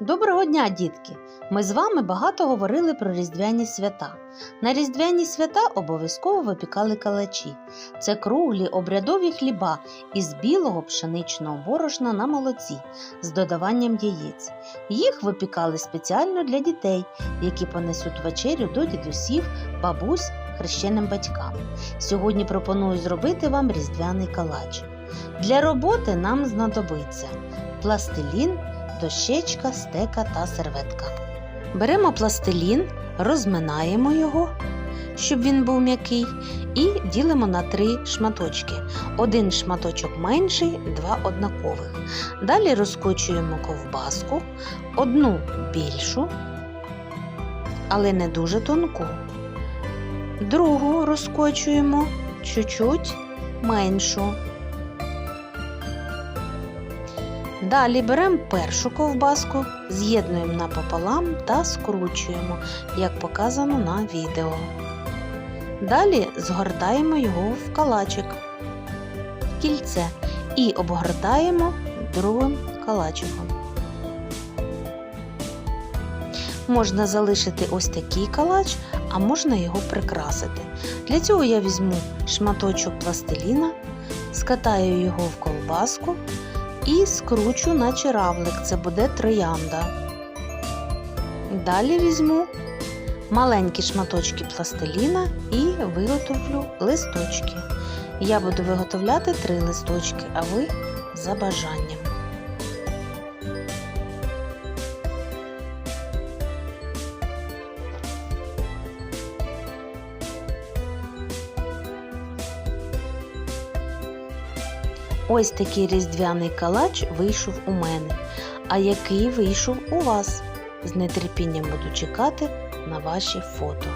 Доброго дня, дітки! Ми з вами багато говорили про різдвяні свята. На різдвяні свята обов'язково випікали калачі. Це круглі обрядові хліба із білого пшеничного борошна на молоці з додаванням яєць. Їх випікали спеціально для дітей, які понесуть вечерю до дідусів, бабусь, хрещеним батькам. Сьогодні пропоную зробити вам різдвяний калач. Для роботи нам знадобиться пластилін, дощечка, стека та серветка. Беремо пластилін, розминаємо його, щоб він був м'який, і ділимо на три шматочки. Один шматочок менший, два однакових. Далі розкочуємо ковбаску, одну більшу, але не дуже тонку. Другу розкочуємо чуть-чуть меншу. Далі беремо першу ковбаску, з'єднуємо напополам та скручуємо, як показано на відео. Далі згортаємо його в калачик, в кільце і обгортаємо другим калачиком. Можна залишити ось такий калач, а можна його прикрасити. Для цього я візьму шматочок пластиліна, скатаю його в ковбаску і скручу, наче равлик, це буде троянда. Далі візьму маленькі шматочки пластиліна і виготовлю листочки. Я буду виготовляти три листочки, а ви за бажанням. Ось такий різдвяний калач вийшов у мене. А який вийшов у вас? З нетерпінням буду чекати на ваші фото.